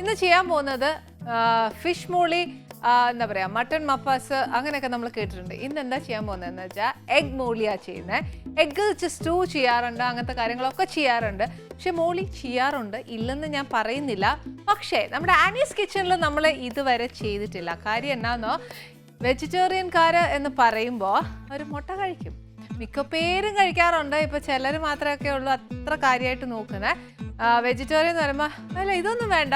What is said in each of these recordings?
ഇന്ന് ചെയ്യാൻ പോകുന്നത് ഫിഷ് മോളി എന്താ പറയുക മട്ടൺ മപ്പാസ് അങ്ങനെയൊക്കെ നമ്മൾ കേട്ടിട്ടുണ്ട്. ഇന്ന് എന്താ ചെയ്യാൻ പോകുന്നതെന്ന് വെച്ചാൽ എഗ് മോളിയാ ചെയ്യുന്നത് എഗ്ഗ് വെച്ച് സ്റ്റൂ ചെയ്യാറുണ്ട് അങ്ങനത്തെ കാര്യങ്ങളൊക്കെ ചെയ്യാറുണ്ട്. പക്ഷെ മോളി ചെയ്യാറുണ്ട് ഇല്ലെന്ന് ഞാൻ പറയുന്നില്ല. പക്ഷേ നമ്മുടെ ആനീസ് കിച്ചണിൽ നമ്മൾ ഇതുവരെ ചെയ്തിട്ടില്ല. കാര്യം എന്നാന്നോ വെജിറ്റേറിയൻകാർ എന്ന് പറയുമ്പോൾ അവർ മുട്ട കഴിക്കും. മിക്ക പേരും കഴിക്കാറുണ്ട്. ഇപ്പോൾ ചിലർ മാത്രമൊക്കെ ഉള്ളൂ അത്ര കാര്യമായിട്ട് നോക്കുന്നത് വെജിറ്റേറിയൻ എന്ന് പറയുമ്പോൾ അല്ല ഇതൊന്നും വേണ്ട.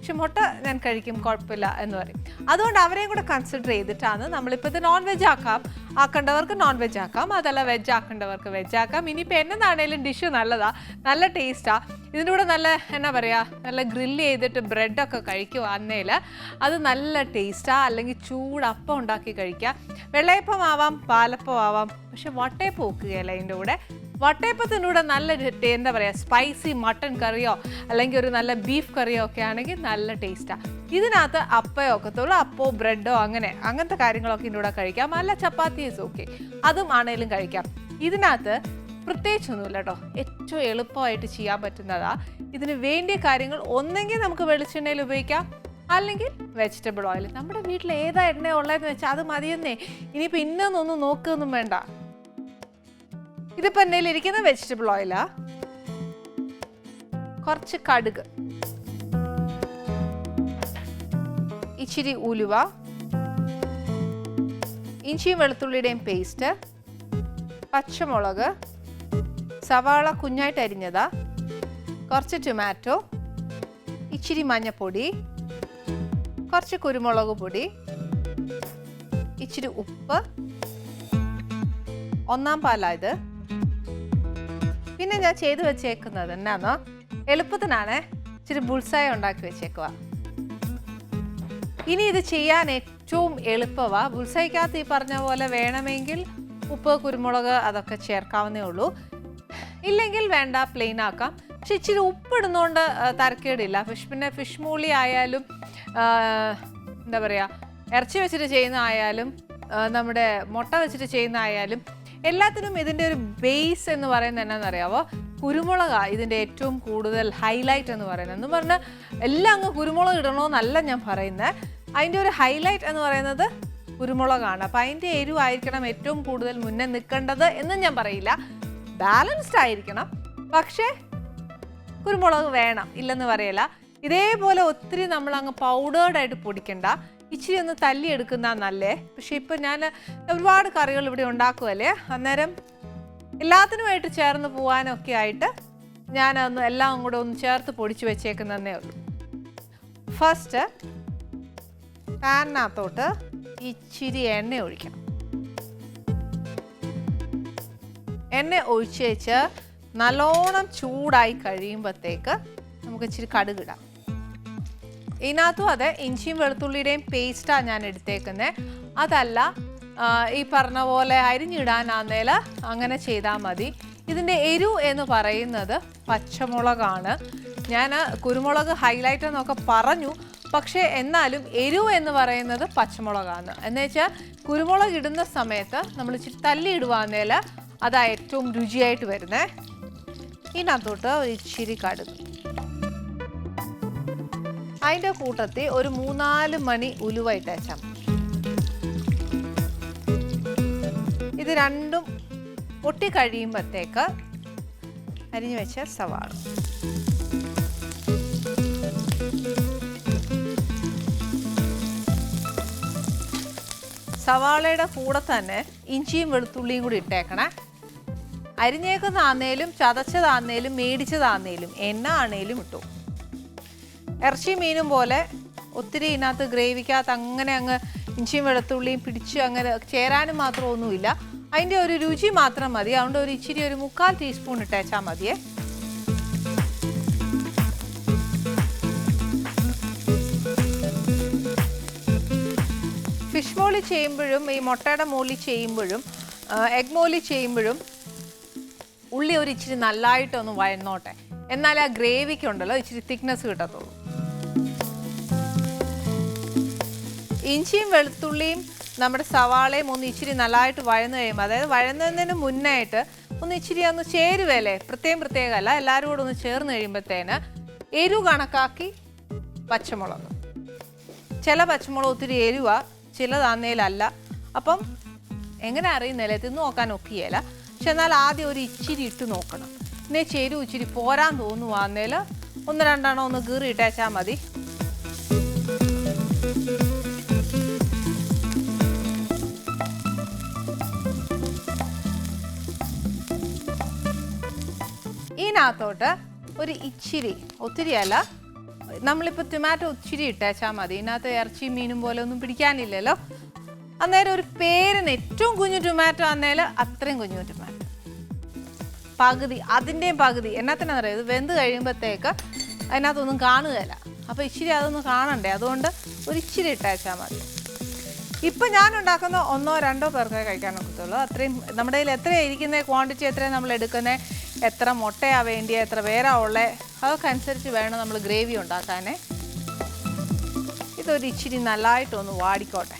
പക്ഷെ മുട്ട ഞാൻ കഴിക്കും കുഴപ്പമില്ല എന്ന് പറയും. അതുകൊണ്ട് അവരെയും കൂടെ കൺസിഡർ ചെയ്തിട്ടാണ് നമ്മളിപ്പോൾ ഇത് നോൺ വെജ് ആക്കാം. ആക്കേണ്ടവർക്ക് നോൺ വെജ് ആക്കാം അതല്ല വെജ് ആക്കേണ്ടവർക്ക് വെജ് ആക്കാം. ഇനിയിപ്പോൾ എന്നതാണേലും ഡിഷ് നല്ലതാ നല്ല ടേസ്റ്റാ ഇതിന്റെ കൂടെ നല്ല എന്നാ പറയുക നല്ല ഗ്രില്ല് ചെയ്തിട്ട് ബ്രെഡൊക്കെ കഴിക്കുക അന്നേൽ അത് നല്ല ടേസ്റ്റാ അല്ലെങ്കിൽ ചൂടപ്പം ഉണ്ടാക്കി കഴിക്കുക വെള്ളയപ്പം ആവാം പാലപ്പം ആവാം പക്ഷെ വട്ടയപ്പം വെക്കുകയല്ല അതിന്റെ കൂടെ. വട്ടയപ്പത്തിന്റെ കൂടെ നല്ല എന്താ പറയുക സ്പൈസി മട്ടൺ കറിയോ അല്ലെങ്കിൽ ഒരു നല്ല ബീഫ് കറിയോ ഒക്കെ ആണെങ്കിൽ നല്ല ടേസ്റ്റാണ് ഇതിനകത്ത് അപ്പയോ ഒക്കത്തുള്ളൂ അപ്പോ ബ്രെഡോ അങ്ങനെ അങ്ങനത്തെ കാര്യങ്ങളൊക്കെ ഇതിന്റെ കൂടെ കഴിക്കാം. അല്ല ചപ്പാത്തീസ് ഓക്കെ അതും ആണേലും കഴിക്കാം. ഇതിനകത്ത് പ്രത്യേകിച്ചൊന്നുമില്ല കേട്ടോ. ഏറ്റവും എളുപ്പമായിട്ട് ചെയ്യാൻ പറ്റുന്നതാ. ഇതിന് വേണ്ടിയ കാര്യങ്ങൾ ഒന്നെങ്കിൽ നമുക്ക് വെളിച്ചെണ്ണയിൽ ഉപയോഗിക്കാം. അല്ലെങ്കിൽ വെജിറ്റബിൾ ഓയിൽ നമ്മുടെ വീട്ടിൽ ഏതാ എണ്ണ ഉള്ളതെന്ന് വെച്ചാൽ അത് മതിയെന്നേ. ഇനിയിപ്പോൾ ഇന്നൊന്നും നോക്കുകയൊന്നും വേണ്ട. ഇതിപ്പോൾ എന്റെ ഇരിക്കുന്ന വെജിറ്റബിൾ ഓയിലാ കുറച്ച് കടുക്. ഇച്ചിരി ഉലുവ. ഇഞ്ചിയും വെളുത്തുള്ളിയുടെയും പേസ്റ്റ് പച്ചമുളക്. സവാള കുഞ്ഞായിട്ട് അരിഞ്ഞതാ. കുറച്ച് ടൊമാറ്റോ ഇച്ചിരി മഞ്ഞപ്പൊടി. കുറച്ച് കുരുമുളക് പൊടി. ഇച്ചിരി ഉപ്പ്. ഒന്നാം പാലാ ഇത്. പിന്നെ ഞാൻ ചെയ്തു വെച്ചേക്കുന്നത് എന്നാന്നോ എളുപ്പത്തിനാണ് ഇച്ചിരി ബുൾസായ ഉണ്ടാക്കി വെച്ചേക്കുക ഇനി ഇത് ചെയ്യാൻ ഏറ്റവും എളുപ്പമാ ബുൾസായിക്കകത്ത് ഈ പറഞ്ഞ പോലെ വേണമെങ്കിൽ ഉപ്പ് കുരുമുളക് അതൊക്കെ ചേർക്കാവുന്നേ ഉള്ളൂ. ഇല്ലെങ്കിൽ വേണ്ട പ്ലെയിൻ ആക്കാം. പക്ഷെ ഇച്ചിരി ഉപ്പിടുന്നോണ്ട് തരക്കേടില്ല. ഫിഷ് പിന്നെ ഫിഷ് മൂളി ആയാലും എന്താ പറയുക ഇറച്ചി വെച്ചിട്ട് ചെയ്യുന്ന ആയാലും നമ്മുടെ മുട്ട വെച്ചിട്ട് ചെയ്യുന്ന ആയാലും എല്ലാത്തിനും ഇതിന്റെ ഒരു ബേസ് എന്ന് പറയുന്നത് എന്നാണെന്നറിയാവോ? കുരുമുളക് ഇതിന്റെ ഏറ്റവും കൂടുതൽ ഹൈലൈറ്റ് എന്ന് പറയുന്നത്. എന്ന് പറഞ്ഞാൽ എല്ലാം അങ്ങ് കുരുമുളക് ഇടണമെന്നല്ല ഞാൻ പറയുന്നത് അതിന്റെ ഒരു ഹൈലൈറ്റ് എന്ന് പറയുന്നത് കുരുമുളകാണ്. അപ്പം അതിന്റെ എരിവായിരിക്കണം ഏറ്റവും കൂടുതൽ മുന്നേ നിൽക്കേണ്ടത് എന്ന് ഞാൻ പറയില്ല. ബാലൻസ്ഡ് ആയിരിക്കണം. പക്ഷേ കുരുമുളക് വേണം ഇല്ലെന്ന് പറയല ഇതേപോലെ ഒത്തിരി നമ്മൾ അങ്ങ് പൗഡേർഡായിട്ട് പൊടിക്കണ്ട. ഇച്ചിരി ഒന്ന് തല്ലിയെടുക്കുന്ന നല്ലേ? പക്ഷെ ഇപ്പം ഞാൻ ഒരുപാട് കറികൾ ഇവിടെ ഉണ്ടാക്കുമല്ലേ അന്നേരം എല്ലാത്തിനുമായിട്ട് ചേർന്ന് പോകാനൊക്കെ ആയിട്ട് ഞാൻ ഒന്ന് എല്ലാം കൂടെ ഒന്ന് ചേർത്ത് പൊടിച്ച് വെച്ചേക്കുന്നതേ ഉള്ളൂ. ഫസ്റ്റ് പാനിനകത്തോട്ട് ഇച്ചിരി എണ്ണ ഒഴിക്കണം എണ്ണ ഒഴിച്ച് വെച്ച് നല്ലോണം ചൂടായി കഴിയുമ്പോഴത്തേക്ക് നമുക്ക് ഇച്ചിരി കടുകിടാം. ഇതിനകത്തും അതെ ഇഞ്ചിയും വെളുത്തുള്ളിയുടെയും പേസ്റ്റാണ് ഞാൻ എടുത്തേക്കുന്നത് അതല്ല ഈ പറഞ്ഞ പോലെ അരിഞ്ഞിടാനാന്നേൽ അങ്ങനെ ചെയ്താൽ മതി. ഇതിന്റെ എരു എന്ന് പറയുന്നത് പച്ചമുളകാണ്. ഞാൻ കുരുമുളക് ഹൈലൈറ്റ് എന്നൊക്കെ പറഞ്ഞു പക്ഷേ എന്നാലും എരു എന്ന് പറയുന്നത് പച്ചമുളകാണ്. എന്ന് വെച്ചാൽ കുരുമുളക് ഇടുന്ന സമയത്ത് നമ്മൾ ഇച്ചിരി തല്ലി ഇടുവാന്നേൽ അതാ ഏറ്റവും രുചിയായിട്ട് വരുന്നത് ഇതിനകത്തോട്ട് ഇച്ചിരി കടുക്. അതിന്റെ കൂട്ടത്തിൽ ഒരു മൂന്നാൽ മണി ഉലുവ. ഇത് രണ്ടും പൊട്ടി കഴിയുമ്പോഴത്തേക്ക് അരിഞ്ഞു വെച്ച സവാള. സവാളയുടെ കൂടെ തന്നെ ഇഞ്ചിയും വെളുത്തുള്ളിയും കൂടി ഇട്ടേക്കണേ. അരിഞ്ഞേക്കുന്നതാന്നേലും ചതച്ചതാന്നേലും മേടിച്ചതാന്നേലും എണ്ണ ആണേലും ഇട്ടു. ഇറച്ചി മീനും പോലെ ഒത്തിരി ഇതിനകത്ത് ഗ്രേവിക്കകത്ത് അങ്ങനെ അങ്ങ് ഇഞ്ചിയും വെളുത്തുള്ളിയും പിടിച്ച് അങ്ങനെ ചേരാനും മാത്രം ഒന്നുമില്ല. അതിന്റെ ഒരു രുചി മാത്രം മതി. അതുകൊണ്ട് ഒരു ഇച്ചിരി ഒരു മുക്കാൽ ടീസ്പൂൺ ഇട്ടേച്ചാൽ മതിയേ. ഫിഷ് മോളി ചെയ്യുമ്പോഴും ഈ മുട്ടയുടെ മോളി ചെയ്യുമ്പോഴും എഗ് മോളി ചെയ്യുമ്പോഴും ഉള്ളി ഒരു ഇച്ചിരി നല്ലതായിട്ടൊന്ന് വഴന്നോട്ടെ. എന്നാൽ ആ ഗ്രേവിക്കുണ്ടല്ലോ ഇച്ചിരി തിക്നെസ് കിട്ടത്തുള്ളൂ. ഇഞ്ചിയും വെളുത്തുള്ളിയും നമ്മുടെ സവാളയും ഒന്ന് ഇച്ചിരി നല്ലതായിട്ട് വഴന്ന് കഴിയുമ്പോൾ അതായത് വഴന്നതിന് മുന്നായിട്ട് ഒന്ന് ഇച്ചിരി ഒന്ന് ചേരുവല്ലേ പ്രത്യേകം പ്രത്യേകമല്ല എല്ലാവരും കൂടെ ഒന്ന് ചേർന്ന് കഴിയുമ്പോഴത്തേന് എരു കണക്കാക്കി പച്ചമുളക്. ചില പച്ചമുളക് ഒത്തിരി ചില ചിലതാന്നേലല്ല അപ്പം എങ്ങനെ അറിയുന്നില്ല തിന്ന് നോക്കാൻ ഒക്കിയല്ല പക്ഷെ എന്നാൽ ആദ്യം ഒരു ഇച്ചിരി ഇട്ട് നോക്കണം. ഇന്നേ ചേരുവ ഇച്ചിരി പോരാൻ തോന്നുവാന്നേൽ ഒന്ന് രണ്ടെണ്ണം ഒന്ന് കീറി ഇട്ടേച്ചാൽ മതി. ഇതിനകത്തോട്ട് ഒരു ഇച്ചിരി ഒത്തിരി അല്ല നമ്മളിപ്പോൾ ടൊമാറ്റോ ഒത്തിരി ഇട്ടേച്ചാൽ മതി. ഇതിനകത്ത് ഇറച്ചി മീനും പോലെ ഒന്നും പിടിക്കാനില്ലല്ലോ. അന്നേരം ഒരു പേരിന് ഏറ്റവും കുഞ്ഞു ടൊമാറ്റോ അന്നേരം അത്രയും കുഞ്ഞു ടൊമാറ്റോ പകുതി അതിന്റെയും പകുതി. എന്നാത്തിനാണെന്ന് പറയുന്നത് വെന്ത് കഴിയുമ്പോഴത്തേക്ക് അതിനകത്തൊന്നും കാണുകയില്ല. അപ്പോൾ ഇച്ചിരി അതൊന്നും കാണണ്ടേ? അതുകൊണ്ട് ഒരു ഇച്ചിരി ഇട്ടയച്ചാൽ മതി. ഇപ്പം ഞാൻ ഉണ്ടാക്കുന്ന ഒന്നോ രണ്ടോ പേർക്കേ കഴിക്കാൻ ഒക്കത്തുള്ളൂ. അത്രയും നമ്മുടെ കയ്യിൽ എത്രയാണ് ഇരിക്കുന്ന? ക്വാണ്ടിറ്റി എത്രയാണ് നമ്മൾ എടുക്കുന്നത് എത്ര മുട്ടയാണ് വേണ്ടിയ? എത്ര പേരാ ഉള്ളത് അതൊക്കെ അനുസരിച്ച് വേണം നമ്മൾ ഗ്രേവി ഉണ്ടാക്കാനേ. ഇതൊരു ഇച്ചിരി നല്ലതായിട്ടൊന്ന് വാടിക്കോട്ടെ.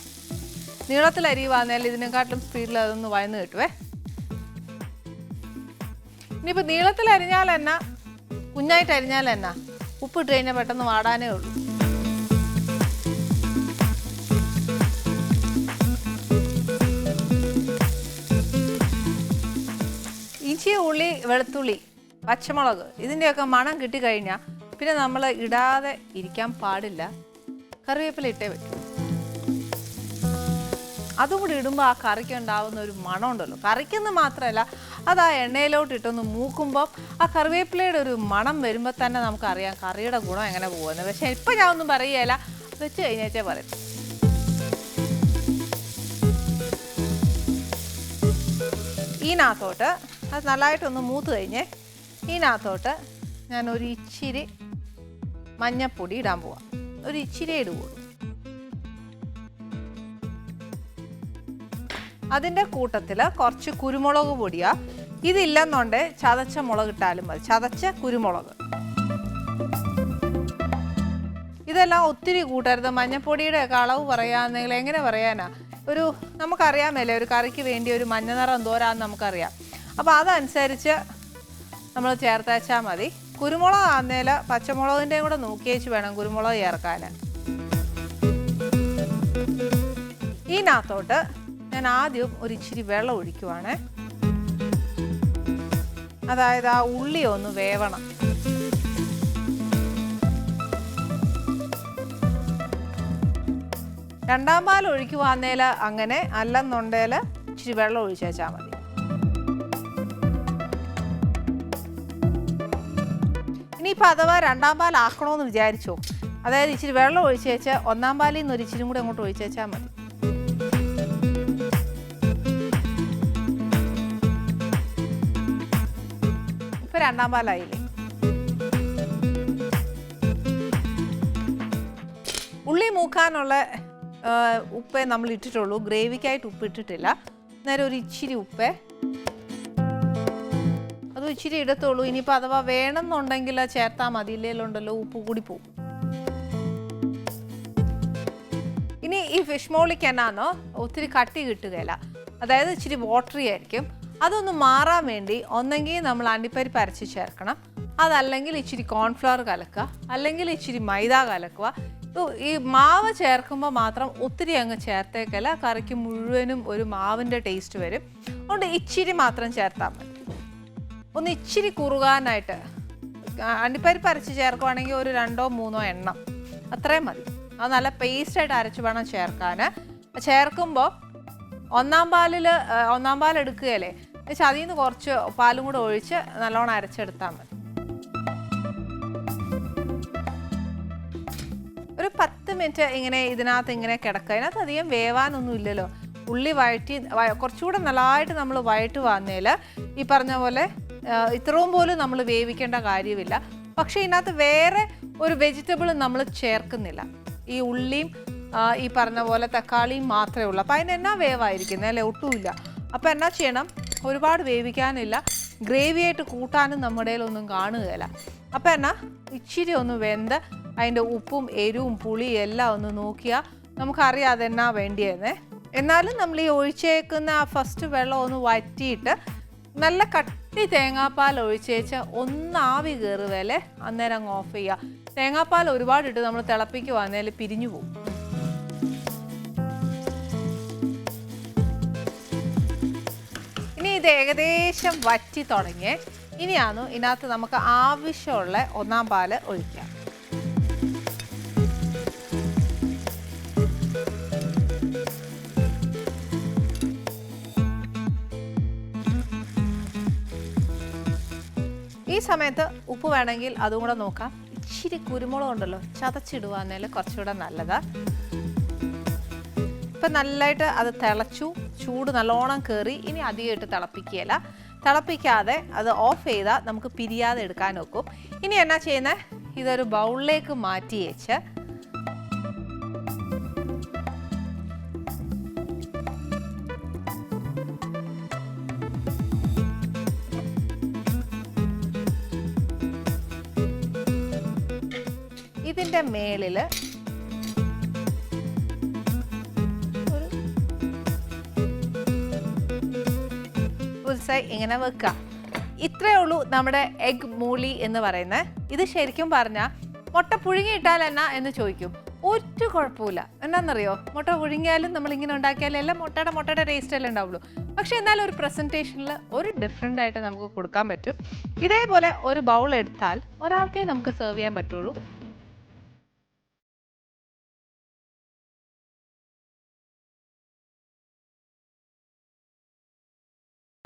നീളത്തിൽ അരി വന്നാൽ ഇതിനെക്കാട്ടിലും സ്പീഡിൽ അതൊന്ന് വയന്ന് കിട്ടുവേ. ഇനിയിപ്പോൾ നീളത്തിൽ അരിഞ്ഞാൽ എന്നാ? കുഞ്ഞായിട്ട് അരിഞ്ഞാൽ എന്നാ? ഉപ്പിട്ട് കഴിഞ്ഞാൽ പെട്ടെന്ന് വാടാനേ ഉള്ളൂ. ഇഞ്ചി ഉള്ളി വെളുത്തുള്ളി പച്ചമുളക് ഇതിന്റെയൊക്കെ മണം കിട്ടിക്കഴിഞ്ഞാൽ പിന്നെ നമ്മൾ ഇടാതെ ഇരിക്കാൻ പാടില്ല. കറിവേപ്പില ഇട്ടേ പറ്റൂ. അതും കൂടി ഇടുമ്പോൾ ആ കറിക്ക് ഉണ്ടാവുന്ന ഒരു മണം ഉണ്ടല്ലോ കറിക്കെന്ന് മാത്രമല്ല അത് ആ എണ്ണയിലോട്ട് ഇട്ടൊന്ന് മൂക്കുമ്പോൾ ആ കറിവേപ്പിലയുടെ ഒരു മണം വരുമ്പോൾ തന്നെ നമുക്കറിയാം കറിയുടെ ഗുണം എങ്ങനെ പോകുന്നത് പക്ഷേ ഇപ്പം ഞാൻ ഒന്നും പറയുകയില്ല. വെച്ച് കഴിഞ്ഞേച്ചേ പറയും. ഇതിനകത്തോട്ട് അത് നല്ലതായിട്ടൊന്ന് മൂത്ത് കഴിഞ്ഞ്. ഇതിനകത്തോട്ട് ഞാൻ ഒരു ഇച്ചിരി മഞ്ഞപ്പൊടി ഇടാൻ പോവാം. ഒരു ഇച്ചിരി ഇടുകയുള്ളൂ അതിന്റെ കൂട്ടത്തിൽ കുറച്ച് കുരുമുളക് പൊടിയാ. ഇതില്ലെന്നുണ്ട് ചതച്ച മുളക് ഇട്ടാലും മതി. ചതച്ച കുരുമുളക്. ഇതെല്ലാം ഒത്തിരി കൂട്ടരുത്. മഞ്ഞപ്പൊടിയുടെ ഒക്കെ അളവ് പറയാന്നെങ്കിൽ എങ്ങനെ പറയാനാ? ഒരു നമുക്കറിയാമല്ലേ ഒരു കറിക്ക് വേണ്ടി ഒരു മഞ്ഞ നിറം എന്തോരാന്ന് നമുക്കറിയാം. അപ്പോൾ അതനുസരിച്ച് നമ്മൾ ചേർത്തച്ചാൽ മതി. കുരുമുളക് ആന്നേൽ പച്ചമുളകിന്റെയും കൂടെ നോക്കിയേച്ച് വേണം കുരുമുളക് ചേർക്കാൻ ഇതിനകത്തോട്ട് ഞാൻ ആദ്യം ഒരു ഇച്ചിരി വെള്ളം ഒഴിക്കുവാണേ. അതായത് ആ ഉള്ളി ഒന്ന് വേവണം. രണ്ടാം പാൽ ഒഴിക്കുവാന്നേൽ അങ്ങനെ അല്ലെന്നുണ്ടേൽ ഇച്ചിരി വെള്ളം ഒഴിച്ചേച്ചാൽ മതി. ഇനിയിപ്പോൾ അഥവാ രണ്ടാം പാൽ ആക്കണമെന്ന് വിചാരിച്ചോ? അതായത് ഇച്ചിരി വെള്ളം ഒഴിച്ചേച്ച് ഒന്നാം പാലിൽ നിന്ന് ഒരു ഇച്ചിരി കൂടി അങ്ങോട്ട് ഒഴിച്ചേച്ചാൽ മതി. ഇപ്പൊ രണ്ടാം പാലായില്ലേ? ഉള്ളി മൂക്കാനുള്ള ഉപ്പ് നമ്മൾ ഇട്ടിട്ടുള്ളൂ. ഗ്രേവിക്കായിട്ട് ഉപ്പ് ഇട്ടിട്ടില്ല. നേരെ ഒരു ഇച്ചിരി ഉപ്പ്. അത് ഇച്ചിരി ഇടത്തുള്ളൂ. ഇനിയിപ്പോൾ അഥവാ വേണമെന്നുണ്ടെങ്കിൽ ചേർത്താൽ മതി. ഇല്ലേലുണ്ടല്ലോ ഉപ്പ് കൂടി പോവും. ഇനി ഈ ഫിഷ് മോളിക്ക് എന്നാന്നോ? ഒത്തിരി കട്ടി കിട്ടുകയില്ല. അതായത് ഇച്ചിരി വാട്ടറി ആയിരിക്കും. അതൊന്ന് മാറാൻ വേണ്ടി ഒന്നെങ്കിൽ നമ്മൾ അണ്ടിപ്പരിപ്പ് അരച്ച് ചേർക്കണം. അതല്ലെങ്കിൽ ഇച്ചിരി കോൺഫ്ലവർ കലക്കുക. അല്ലെങ്കിൽ ഇച്ചിരി മൈദ കലക്കുക. ഈ മാവ് ചേർക്കുമ്പോൾ മാത്രം ഒത്തിരി അങ്ങ് ചേർത്തേക്കല്ല. കറിക്ക് മുഴുവനും ഒരു മാവിന്റെ ടേസ്റ്റ് വരും. അതുകൊണ്ട് ഇച്ചിരി മാത്രം ചേർത്താൽ മതി. ഒന്ന് ഇച്ചിരി കുറുകാനായിട്ട് അണ്ടിപ്പരി അണ്ടിപ്പരിപ്പ് അരച്ച് ചേർക്കുവാണെങ്കിൽ ഒരു രണ്ടോ മൂന്നോ എണ്ണം. അത്രയും മതി. അത് നല്ല പേസ്റ്റായിട്ട് അരച്ച് വേണം ചേർക്കാൻ. ചേർക്കുമ്പോൾ ഒന്നാം പാലിൽ ഒന്നാം പാൽ എടുക്കുകയല്ലേ? എന്നുവെച്ചാൽ അതിൽ നിന്ന് കുറച്ച് പാലും കൂടെ ഒഴിച്ച് നല്ലോണം അരച്ചെടുത്താൽ മതി. ഒരു പത്ത് മിനിറ്റ് ഇങ്ങനെ ഇതിനകത്ത് ഇങ്ങനെ കിടക്കുക. അതിനകത്ത് അധികം വേവാനൊന്നും ഇല്ലല്ലോ. ഉള്ളി വഴറ്റി കുറച്ചുകൂടെ നല്ലതായിട്ട് നമ്മൾ വഴറ്റ് വന്നതിൽ ഈ പറഞ്ഞ പോലെ ഇത്രയും പോലും നമ്മൾ വേവിക്കേണ്ട കാര്യമില്ല. പക്ഷേ ഇതിനകത്ത് വേറെ ഒരു വെജിറ്റബിൾ നമ്മൾ ചേർക്കുന്നില്ല. ഈ ഉള്ളിയും ഈ പറഞ്ഞ പോലെ തക്കാളിയും മാത്രമേ ഉള്ളൂ. അപ്പോൾ അതിന് എന്നാ വേവായിരിക്കുന്നത്? അല്ലേ? ഒട്ടുമില്ല. അപ്പോൾ എന്നാ ചെയ്യണം? ഒരുപാട് വേവിക്കാനില്ല. ഗ്രേവി ആയിട്ട് കൂട്ടാനും നമ്മുടെ ഒന്നും കാണുകയില്ല. അപ്പോൾ എന്നാ ഇച്ചിരി ഒന്ന് വെന്ത് അതിന്റെ ഉപ്പും എരിവും പുളിയും എല്ലാം ഒന്ന് നോക്കിയാൽ നമുക്കറിയാം അതെന്നാ വേണ്ടിയെന്നേ. എന്നാലും നമ്മൾ ഈ ഒഴിച്ചേക്കുന്ന ആ ഫസ്റ്റ് വെള്ളം ഒന്ന് വറ്റിയിട്ട് നല്ല കട്ടി തേങ്ങാപ്പാൽ ഒഴിച്ചേച്ച് ഒന്ന് ആവി കയറുവല്ലേ അന്നേരം അങ്ങ് ഓഫ് ചെയ്യുക തേങ്ങാപ്പാൽ ഒരുപാടിട്ട് നമ്മൾ തിളപ്പിക്കുവാന്നേൽ പിരിഞ്ഞു പോകും ഇത് ഏകദേശം വറ്റി തുടങ്ങി ഇനിയാണ് ഇതിനകത്ത് നമുക്ക് ആവശ്യമുള്ള ഒന്നാം പാൽ ഒഴിക്കാം. ഈ സമയത്ത് ഉപ്പ് വേണമെങ്കിൽ അതും കൂടെ നോക്കാം. ഇച്ചിരി കുരുമുളക് ഉണ്ടല്ലോ ചതച്ചിടുവാന്നേൽ കുറച്ചുകൂടെ നല്ലതാ. ഇപ്പം നല്ലതായിട്ട് അത് തിളച്ചു. ചൂട് നല്ലോണം കയറി ഇനി അധികമായിട്ട് തിളപ്പിക്കുകയില്ല. തിളപ്പിക്കാതെ അത് ഓഫ് ചെയ്താൽ നമുക്ക് പിരിയാതെ എടുക്കാൻ നോക്കും ഇനി എന്നാ ചെയ്യുന്നത് ഇതൊരു ബൗളിലേക്ക് മാറ്റി വെച്ച് ഇതിന്റെ മേളിൽ ഉത്സവം ഇങ്ങനെ വെക്കുക ഇത്രയേ ഉള്ളൂ നമ്മുടെ എഗ് മൂളി എന്ന് പറയുന്നത്. ഇത് ശരിക്കും പറഞ്ഞാൽ മുട്ട പുഴുങ്ങിയിട്ടാൽ എന്നാ എന്ന് ചോദിക്കും. ഒരു കുഴപ്പമില്ല എന്നാണെന്നറിയോ മുട്ട പുഴുങ്ങിയാലും നമ്മൾ ഇങ്ങനെ ഉണ്ടാക്കിയാലും എല്ലാം മുട്ടയുടെ മുട്ടയുടെ ടേസ്റ്റ് അല്ലേ ഉണ്ടാവുള്ളൂ. പക്ഷെ എന്നാലും ഒരു പ്രസന്റേഷനിൽ ഒരു ഡിഫറെന്റ് ആയിട്ട് നമുക്ക് കൊടുക്കാൻ പറ്റും. ഇതേപോലെ ഒരു ബൗൾ എടുത്താൽ ഒരാൾക്കേ നമുക്ക് സെർവ് ചെയ്യാൻ പറ്റുള്ളൂ.